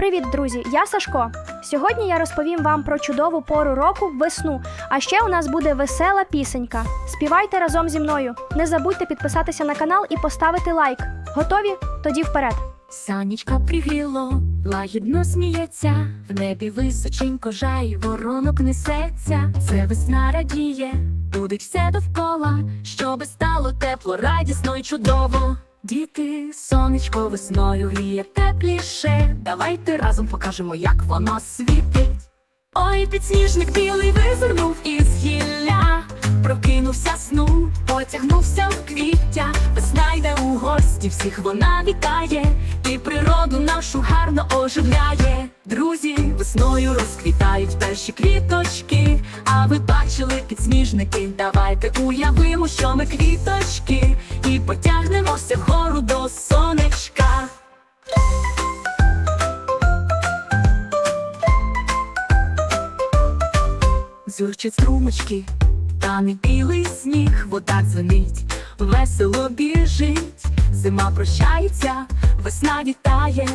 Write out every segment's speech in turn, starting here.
Привіт, друзі! Я Сашко. Сьогодні я розповім вам про чудову пору року весну. А ще у нас буде весела пісенька. Співайте разом зі мною. Не забудьте підписатися на канал і поставити лайк. Готові? Тоді вперед. Санечка пригріло, лагідно сміється, в небі височенько жай, воронок несеться, це весна радіє, буде все довкола, щоби стало тепло, радісно й чудово. Діти, сонечко весною гріє тепліше. Давайте разом покажемо, як воно світить. Ой, підсніжник білий визирнув із гілля, прокинувся сну, потягнувся в квіття, весна йде у гості, всіх вона вітає, і природу нашу гарно оживляє. Друзі, весною розквітають перші квіточки. А ви бачили підсніжники? Давайте уявимо, що ми квіточки, і потягнемося вгору до сонечка. Зюрчать струмочки, тане білий сніг, вода дзвенить, весело біжить, зима прощається, весна вітає,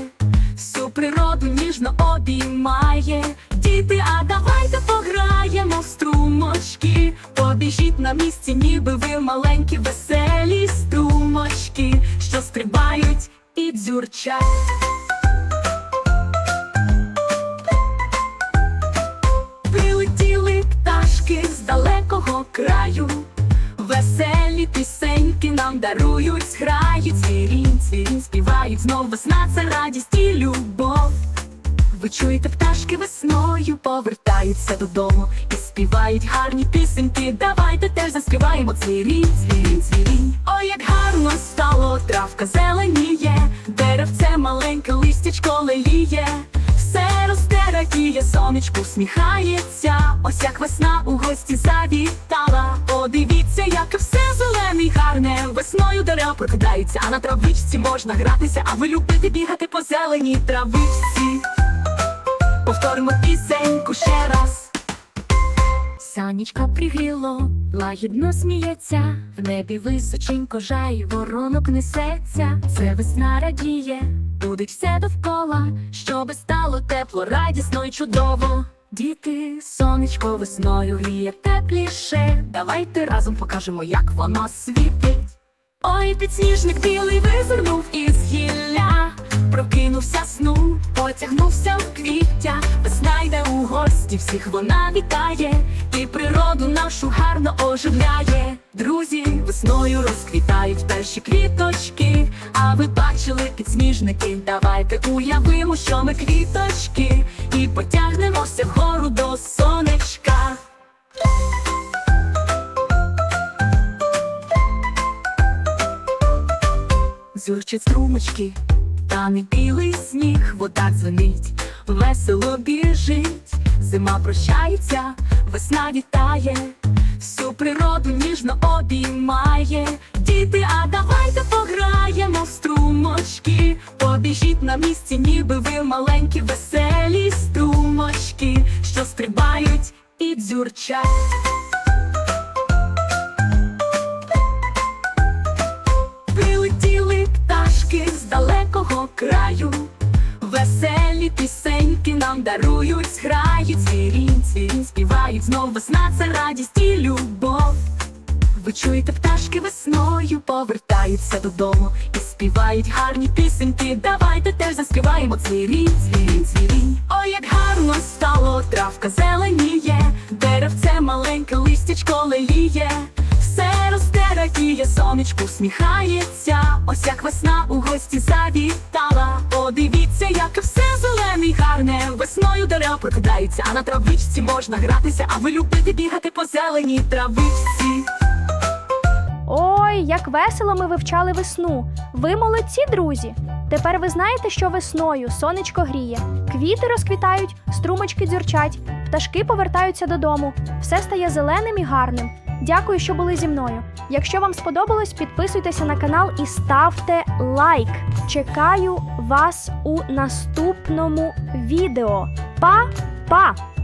всю природу ніжно обіймає. Діти, а давайте пограємо в струмочки, побіжіть на місці, ніби ви маленькі, веселі струмочки, що стрибають і дзюрчать. Дарують, грають звірінь, звірінь співають знов весна, це радість і любов. Ви чуєте, пташки весною повертаються додому і співають гарні пісеньки. Давайте теж заспіваємо цвірінь, цвірінь, цвірінь. Ой, як гарно стало, травка зеленіє, деревце маленьке листячко леліє. Сонечко усміхається. Ось як весна у гості завітала. Подивіться, як все зелене й гарне. Весною дерева прокидаються, а на травичці можна гратися. А ви любите бігати по зеленій травичці. Повторимо пісеньку ще раз. Санічка пригріло, лагідно сміється, в небі височенько жай, воронок несеться, це весна радіє, буде все довкола, щоби стало тепло, радісно й чудово. Діти, сонечко весною гріє тепліше. Давайте разом покажемо, як воно світить. Ой, підсніжник білий визирнув із гілля, прокинувся сну, потягнувся в квіття, весна йде у гості, всіх вона вітає, і природу нашу гарно оживляє. Друзі, весною розквітають перші квіточки. А ви бачили підсніжники? Давайте уявимо, що ми квіточки, і потягнемося вгору до сонечка. Зюрчать струмочки, тане білий сніг, вода дзвенить, весело біжить, зима прощається, весна вітає, всю природу ніжно обіймає. Діти, а давайте пограємо в струмочки, побіжіть на місці, ніби ви маленькі, веселі струмочки, що стрибають і дзюрчать. Прилетіли пташки з далекого краю, дарують, грають звірінь, звірінь співають знов весна, це радість і любов. Ви чуєте, пташки весною повертаються додому і співають гарні пісеньки. Давайте теж заспіваємо цвірінь, цвірінь, цвірінь. Ой, як гарно стало, травка зеленіє, деревце маленьке листячко леліє. Все росте, радіє, сонечко усміхається. Ось як весна у гості завітала. Подивіться, як все гарне. Весною дерева прокидаються, а на травичці можна гратися. А ви любите бігати по зеленій травичці. Ой, як весело ми вивчали весну. Ви молодці, друзі. Тепер ви знаєте, що весною сонечко гріє, квіти розквітають, струмочки дзюрчать, пташки повертаються додому. Все стає зеленим і гарним. Дякую, що були зі мною. Якщо вам сподобалось, підписуйтеся на канал і ставте лайк. Чекаю вас у наступному відео. Па-па!